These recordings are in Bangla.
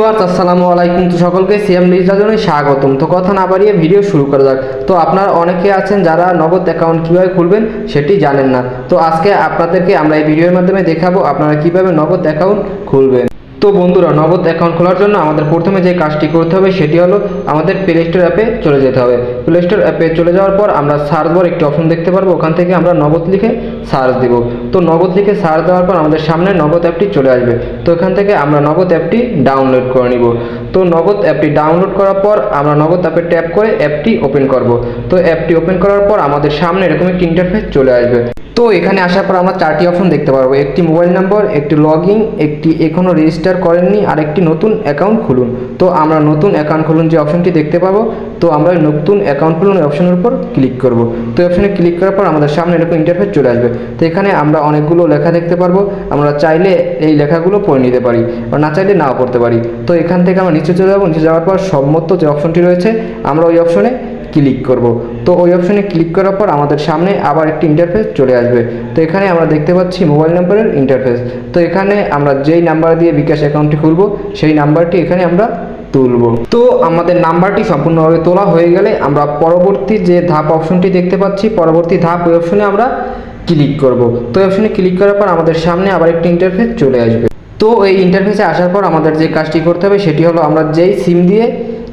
আসসালামু আলাইকুম। তো সকলকে সিএম ডিজিটালে স্বাগতম। তো কথা না বাড়িয়ে ভিডিও শুরু করা যাক। তো আপনারা অনেকে আছেন যারা নগদ অ্যাকাউন্ট কীভাবে খুলবেন সেটি জানেন না। তো আজকে আপনাদেরকে আমরা এই ভিডিওর মাধ্যমে দেখাবো আপনারা কীভাবে নগদ অ্যাকাউন্ট খুলবেন। তো বন্ধুরা, নগদ অ্যাকাউন্ট খোলার জন্য আমাদের প্রথমে যে কাজটি করতে হবে সেটি হলো আমাদের প্লে স্টোর অ্যাপে চলে যেতে হবে। প্লে স্টোর অ্যাপে চলে যাওয়ার পর আমরা সার্চ বার একটি অপশন দেখতে পারব। ওখান থেকে আমরা নগদ লিখে সার্চ দিব। তো নগদ লিখে সার্চ দেওয়ার পর আমাদের সামনে নগদ অ্যাপটি চলে আসবে। তো এখান থেকে আমরা নগদ অ্যাপটি ডাউনলোড করে নিব। তো নগদ অ্যাপটি ডাউনলোড করার পর আমরা নগদ অ্যাপে ট্যাপ করে অ্যাপটি ওপেন করব। তো অ্যাপটি ওপেন করার পর আমাদের সামনে এরকম একটি ইন্টারফেস চলে আসবে। তো এখানে আসার পর আমরা চারটি অপশন দেখতে পারব। একটি মোবাইল নম্বর একটি লগ ইন একটি এখনও রেজিস্টার করেননি, আর একটি নতুন অ্যাকাউন্ট খুলুন। তো আমরা নতুন অ্যাকাউন্ট খুলুন যে অপশনটি দেখতে পাবো, তো আমরা নতুন অ্যাকাউন্ট খুলুন অপশনের উপর ক্লিক করব। তো অপশনে ক্লিক করার পর আমাদের সামনে এরকম ইন্টারফেস চলে আসবে। তো এখানে আমরা অনেকগুলো লেখা দেখতে পারব, আমরা চাইলে এই লেখাগুলো পড়ে নিতে পারি, বা না চাইলে নাও পড়তে পারি। তো এখান থেকে আমরা নিচে চলে যাব, নিচে যাওয়ার পর সম্মত যে অপশনটি রয়েছে, আমরা ওই অপশনে ক্লিক করব। তো ওই অপশনে ক্লিক করার পর আমাদের সামনে আবার একটি ইন্টারফেস চলে আসবে। তো এখানে আমরা দেখতে পাচ্ছি মোবাইল নাম্বারের ইন্টারফেস তো এখানে আমরা যেই নাম্বার দিয়ে বিকাশ অ্যাকাউন্টটি খুলব, সেই নাম্বারটি এখানে আমরা তুলব। তো আমাদের নাম্বারটি সম্পূর্ণভাবে তোলা হয়ে গেলে আমরা পরবর্তী যে ধাপ অপশনটি দেখতে পাচ্ছি, পরবর্তী ধাপ ওই অপশনে আমরা ক্লিক করব। তো এই অপশনে ক্লিক করার পর আমাদের সামনে আবার একটি ইন্টারফেস চলে আসবে। তো এই ইন্টারফেসে আসার পর আমাদের যে কাজটি করতে হবে, সেটি হলো আমরা যেই সিম দিয়ে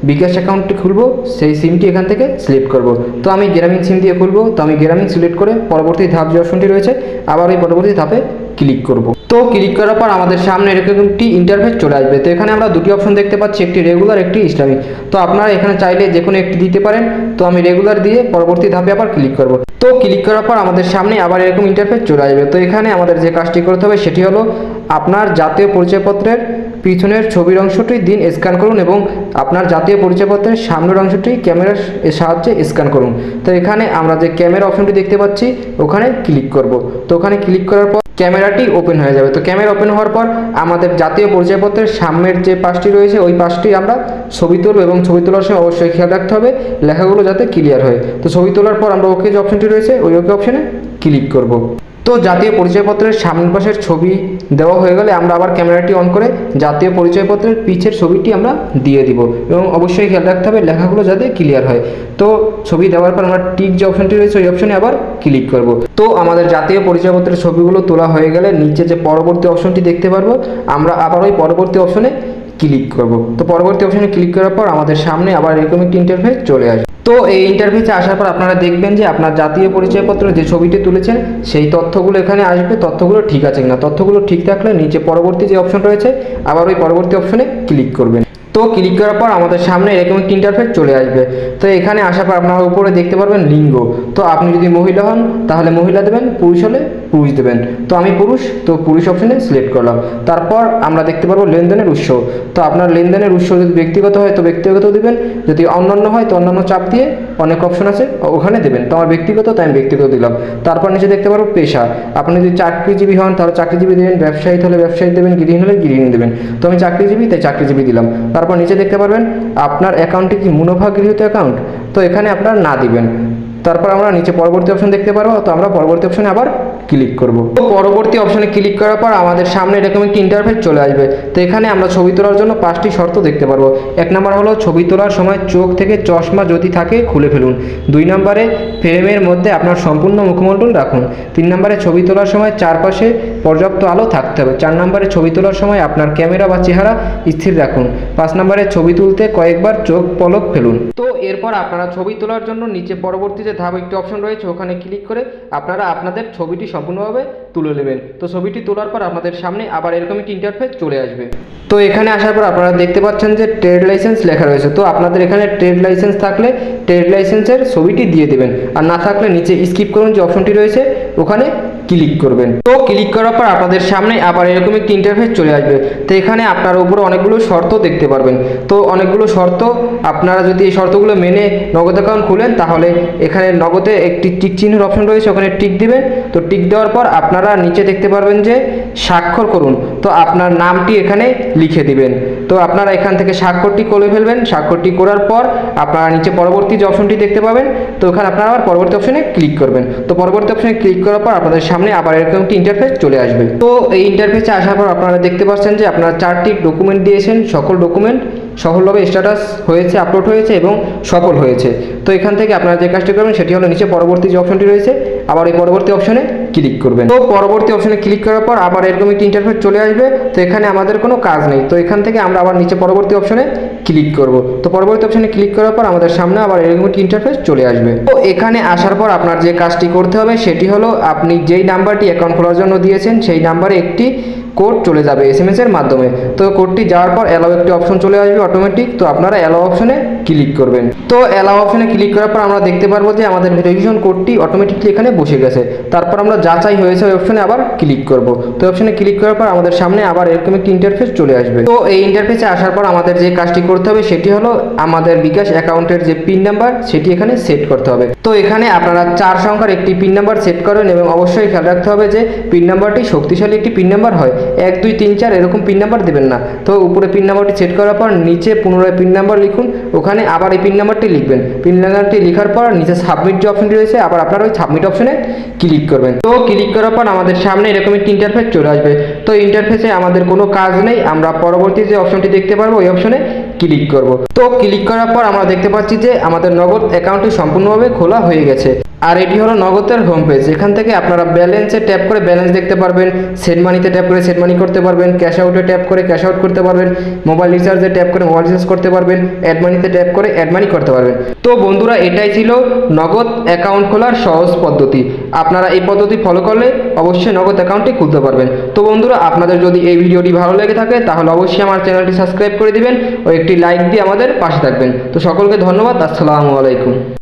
বিকাশ অ্যাকাউন্টটি খুলবো, সেই সিমটি এখান থেকে সিলেক্ট করব। তো আমি গ্রামীণ সিম দিয়ে খুলবো, তো আমি গ্রামীণ সিলেক্ট করে পরবর্তী ধাপ যে অপশনটি রয়েছে, আবার ওই পরবর্তী ধাপে ক্লিক করব। তো ক্লিক করার পর আমাদের সামনে এরকম একটি ইন্টারফেস চলে আসবে। তো এখানে আমরা দুটি অপশন দেখতে পাচ্ছি, একটি রেগুলার একটি ইসলামিক। তো আপনারা এখানে চাইলে যে কোনো একটি দিতে পারেন। তো আমি রেগুলার দিয়ে পরবর্তী ধাপে আবার ক্লিক করব। তো ক্লিক করার পর আমাদের সামনে আবার এরকম ইন্টারফেস চলে আসবে। তো এখানে আমাদের যে কাজটি করতে হবে সেটি হলো আপনার জাতীয় পরিচয়পত্রের পিছনের ছবির অংশটি দিন স্ক্যান করুন এবং আপনার জাতীয় পরিচয়পত্রের সামনের অংশটি ক্যামেরার সাহায্যে স্ক্যান করুন। তো এখানে আমরা যে ক্যামেরা অপশনটি দেখতে পাচ্ছি, ওখানে ক্লিক করব। তো ওখানে ক্লিক করার পর ক্যামেরাটি ওপেন হয়ে যাবে। তো ক্যামেরা ওপেন হওয়ার পর আমাদের জাতীয় পরিচয়পত্রের সামনের যে পাশটি রয়েছে, ওই পাশটি আমরা ছবি তুলব এবং ছবি তোলার সময় অবশ্যই খেয়াল রাখতে হবে লেখাগুলো যাতে ক্লিয়ার হয়। তো ছবি তোলার পর আমরা ওকে যে অপশনটি রয়েছে, ওই ওকে অপশনে ক্লিক করব। তো জাতীয় পরিচয়পত্রের সামনের পাশের ছবি দেওয়া হয়ে গেলে আমরা আবার ক্যামেরাটি অন করে জাতীয় পরিচয়পত্রের পিছের ছবিটি আমরা দিয়ে দিব এবং অবশ্যই খেয়াল রাখতে হবে লেখাগুলো যাতে ক্লিয়ার হয়। তো ছবি দেওয়ার পর আমরা টিক যে অপশনটি রয়েছে ওই অপশনে আবার ক্লিক করব। তো আমাদের জাতীয় পরিচয়পত্রের ছবিগুলো তোলা হয়ে গেলে নিচে যে পরবর্তী অপশনটি দেখতে পারব, আমরা আবার ওই পরবর্তী অপশনে ক্লিক করব। তো পরবর্তী অপশনে ক্লিক করার পর আমাদের সামনে আবার এরকম একটি ইন্টারফেস চলে আসবে। তো এই ইন্টারভিউতে আসার পর আপনারা দেখবেন যে আপনার জাতীয় পরিচয়পত্র যে ছবিটি তুলেছেন, সেই তথ্যগুলো এখানে আসবে। তথ্যগুলো ঠিক আছে কিনা? তথ্যগুলো ঠিক থাকলে নিচে পরবর্তী যে অপশন রয়েছে, আবার ওই পরবর্তী অপশনে ক্লিক করবেন। তো ক্লিক করার পর আমাদের সামনে এরকম একটি ইন্টারফেস চলে আসবে। তো এখানে আসার পর আপনারা উপরে দেখতে পারবেন লিঙ্গ। তো আপনি যদি মহিলা হন, তাহলে মহিলা দেবেন, পুরুষ হলে পুরুষ দেবেন। তো আমি পুরুষ, তো পুরুষ অপশনে সিলেক্ট করলাম। তারপর আমরা দেখতে পারব লেনদেনের উৎস। তো আপনার লেনদেনের উৎস যদি ব্যক্তিগত হয়, তো ব্যক্তিগত দিবেন। যদি অন্যান্য হয়, তো অন্যান্য চাপ দিয়ে অনেক অপশন আছে, ওখানে দেবেন। তো আমার ব্যক্তিগত, তাই আমি ব্যক্তিগত দিলাম। তারপর নিচে দেখতে পারব পেশা। আপনি যদি চাকরিজীবী হন, তাহলে চাকরিজীবী দেবেন, ব্যবসায়ী হলে ব্যবসায়ী দেবেন, গৃহিণী হলে গৃহিণী দেবেন। তো আমি চাকরিজীবী, তাই চাকরিজীবী দিলাম। তারপর নিচে দেখতে পারবেন, আপনার অ্যাকাউন্টে কি মুনাফা গৃহীত অ্যাকাউন্ট তো এখানে আপনার না দিবেন। তারপর আমরা নিচে পরবর্তী অপশন দেখতে পারব তো আমরা পরবর্তী অপশনে আবার ক্লিক করব। তো পরবর্তী অপশনে ক্লিক করার পর আমাদের সামনে এরকম একটি ইন্টারফেস চলে আসবে। তো এখানে আমরা ছবি তোলার জন্য পাঁচটি শর্ত দেখতে পারব। এক নম্বর হলো ছবি তোলার সময় চোখ থেকে চশমা যদি থাকে খুলে ফেলুন। দুই নম্বরে ফ্রেমের মধ্যে আপনার সম্পূর্ণ মুখমণ্ডল রাখুন। তিন নম্বরে ছবি তোলার সময় চারপাশে পর্যাপ্ত আলো থাকতে হবে। চার নম্বরে ছবি তোলার সময় আপনার ক্যামেরা বা চেহারা স্থির রাখুন। পাঁচ নম্বরে ছবি তুলতে কয়েকবার চোখ পলক ফেলুন। তো এরপর আপনারা ছবি তোলার জন্য নিচে পরবর্তী যে ধাপ একটি অপশন রয়েছে, ওখানে ক্লিক করে আপনারা আপনাদের ছবিটি সম্পূর্ণভাবে তুলে নেবেন। তো ছবিটি তোলার পর আপনাদের সামনে আবার এরকম একটি ইন্টারফেস চলে আসবে। তো এখানে আসার পর আপনারা দেখতে পাচ্ছেন যে ট্রেড লাইসেন্স লেখা রয়েছে। তো আপনাদের এখানে ট্রেড লাইসেন্স থাকলে ট্রেড লাইসেন্সের ছবিটি দিয়ে দেবেন। আর না থাকলে নিচে স্কিপ করুন যে অপশনটি রয়েছে। ওখানে ক্লিক করবেন। তো ক্লিক করার পর আপনাদের সামনে আবার এরকম একটি ইন্টারফেস চলে আসবে। তো এখানে আপনার উপরে অনেকগুলো শর্ত দেখতে পারবেন। তো অনেকগুলো শর্ত, আপনারা যদি এই শর্তগুলো মেনে নগদ অ্যাকাউন্ট খুলেন, তাহলে এখানে নগদে একটি টিক চিহ্নের অপশন রয়েছে, ওখানে টিক দিবেন। তো টিক দেওয়ার পর আপনারা নিচে দেখতে পারবেন যে স্বাক্ষর করুন। তো আপনার নামটি এখানে লিখে দিবেন। তো আপনারা এখান থেকে স্বাক্ষরটি করে ফেলবেন। স্বাক্ষরটি করার পর আপনারা নিচে পরবর্তী যে অপশনটি দেখতে পাবেন, তো ওখানে আপনারা আবার পরবর্তী অপশনে ক্লিক করবেন। তো পরবর্তী অপশনে ক্লিক করার পর আপনাদের সামনে আবার এরকম একটি ইন্টারফেস চলে আসবে। তো এই ইন্টারফেসে আসার পর আপনারা দেখতে পাচ্ছেন যে আপনারা চারটি ডকুমেন্ট দিয়েছেন, সকল ডকুমেন্ট সফলভাবে স্ট্যাটাস হয়েছে আপলোড হয়েছে এবং সফল হয়েছে। তো এখান থেকে আপনারা যে কাজটি করবেন, সেটি হলো নিচে পরবর্তী যে অপশনটি রয়েছে আবার এই পরবর্তী অপশনে ক্লিক করবেন। তো পরবর্তী অপশনে ক্লিক করার পর আবার এরকম একটি ইন্টারফেস চলে আসবে। তো এখানে আমাদের কোনো কাজ নেই। তো এখান থেকে আমরা আবার নিচে পরবর্তী অপশনে ক্লিক করব। তো পরবর্তী অপশনে ক্লিক করার পর আমাদের সামনে আবার এরকম একটি ইন্টারফেস চলে আসবে। তো এখানে আসার পর আপনার যে কাজটি করতে হবে সেটি হলো আপনি যেই নাম্বারটি অ্যাকাউন্ট খোলার জন্য দিয়েছেন, সেই নাম্বারে একটি কোড চলে যাবে এস এম এস এর মাধ্যমে। তো কোডটি যাওয়ার পর অ্যালাও একটি অপশন চলে আসবে অটোমেটিক তো আপনারা অ্যালাও অপশনে ক্লিক করবেন। তো অ্যালাও অপশনে ক্লিক করার পর আমরা দেখতে পারব যে আমাদের ভেরিফিকেশন কোডটি অটোমেটিকলি এখানে বসে গেছে। তারপর আমরা যাচাই হয়েছে ওই অপশনে আবার ক্লিক করব। তো অপশনে ক্লিক করার পর আমাদের সামনে আবার এরকম একটি ইন্টারফেস চলে আসবে। তো এই ইন্টারফেসে আসার পর আমাদের যে কাজটি করতে হবে সেটি হলো আমাদের বিকাশ অ্যাকাউন্টের যে পিন নাম্বার সেটি এখানে সেট করতে হবে। তো এখানে আপনারা চার সংখ্যার একটি পিন নাম্বার সেট করেন এবং অবশ্যই খেয়াল রাখতে হবে যে পিন নাম্বারটি শক্তিশালী একটি পিন নাম্বার হয়। এক, দুই, তিন, চার এরকম পিন নাম্বার দেবেন না। তো উপরে পিন নাম্বারটি সেট করার পর নিচে পুনরায় পিন নাম্বার লিখুন। ওখানে আবার এই পিন নাম্বারটি লিখবেন। পিন নাম্বারটি লেখার পর নিচে সাবমিট যে অপশনটি রয়েছে, আবার আপনারা ওই সাবমিট অপশনে ক্লিক করবেন। তো ক্লিক করার পর আমাদের সামনে এরকম একটি ইন্টারফেস চলে আসবে। তো ইন্টারফেসে আমাদের কোনো কাজ নেই। আমরা পরবর্তী যে অপশনটি দেখতে পারব, ওই অপশনে ক্লিক করব। তো ক্লিক করার পর আমরা দেখতে পাচ্ছি যে আমাদের নগদ অ্যাকাউন্টটি সম্পূর্ণভাবে খোলা হয়ে গেছে। আর এটি হলো নগদের হোম পেজ এখান থেকে আপনারা ব্যালেন্সে ট্যাপ করে ব্যালেন্স দেখতে পারবেন সেট মানিতে ট্যাপ করে সেট মানি করতে পারবেন ক্যাশ আউটে ট্যাপ করে ক্যাশ আউট করতে পারবেন মোবাইল রিচার্জে ট্যাপ করে মোবাইল রিচার্জ করতে পারবেন অ্যাড মানিতে ট্যাপ করে অ্যাড মানি করতে পারবেন। তো বন্ধুরা, এটাই ছিল নগদ অ্যাকাউন্ট খোলার সহজ পদ্ধতি। আপনারা এই পদ্ধতি ফলো করলে অবশ্যই নগদ অ্যাকাউন্টটি খুলতে পারবেন। তো বন্ধুরা, আপনাদের যদি এই ভিডিওটি ভালো লেগে থাকে, তাহলে অবশ্যই আমার চ্যানেলটি সাবস্ক্রাইব করে দিবেন ও একটি লাইক দিয়ে আমাদের পাশে থাকবেন। তো সকলকে ধন্যবাদ, আসসালামু আলাইকুম।